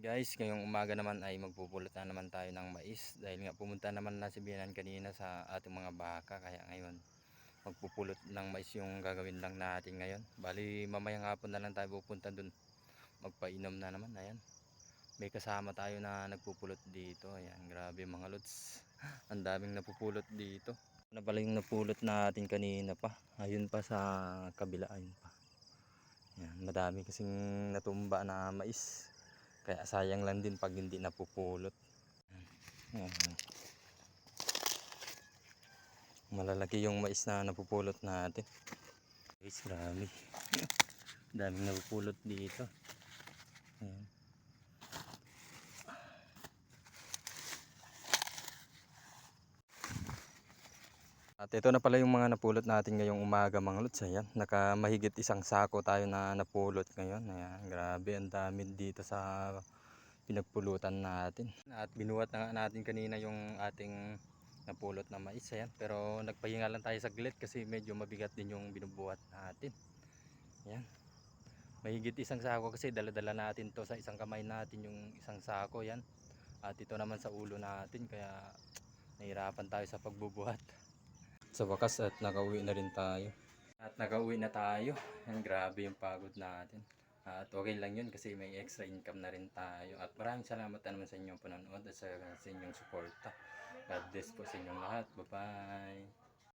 Guys, ngayong umaga naman ay magpupulot na naman tayo ng mais dahil nga pumunta naman na si Bianan kanina sa ating mga baka kaya ngayon magpupulot ng mais yung gagawin lang natin ngayon. Bali mamayang hapon na lang tayo pupunta dun magpainom na naman. Ayan. May kasama tayo na nagpupulot dito. Ayan, grabe mga lods. Ang daming napupulot dito. Ano pala yung napulot natin kanina pa. Ayun pa sa kabila. Ayun pa. Ayan, madami kasing natumba na mais. Kaya sayang lang din pag hindi napupulot. Ayan. Malalaki yung mais na napupulot natin. Guys, grabe. Daming napupulot dito. Ayan. At ito na pala yung mga napulot natin ngayong umaga mga lods. Ayan, nakamahigit isang sako tayo na napulot ngayon. Ayan, grabe, ang dami dito sa pinagpulutan natin. At binuhat na natin kanina yung ating napulot na mais. Ayan, pero nagpahinga lang tayo saglit kasi medyo mabigat din yung binubuhat natin. Ayan. Mahigit isang sako kasi dala-dala natin to sa isang kamay natin yung isang sako. Yan. At ito naman sa ulo natin kaya nahirapan tayo sa pagbubuhat sa wakas at nakauwi na rin tayo. At nakauwi na tayo. Yan, grabe yung pagod natin. At okay lang yun kasi may extra income na rin tayo. At maraming salamat na naman sa inyong panonood at sa, sa inyong suporta. God bless po sa inyong lahat. Bye-bye.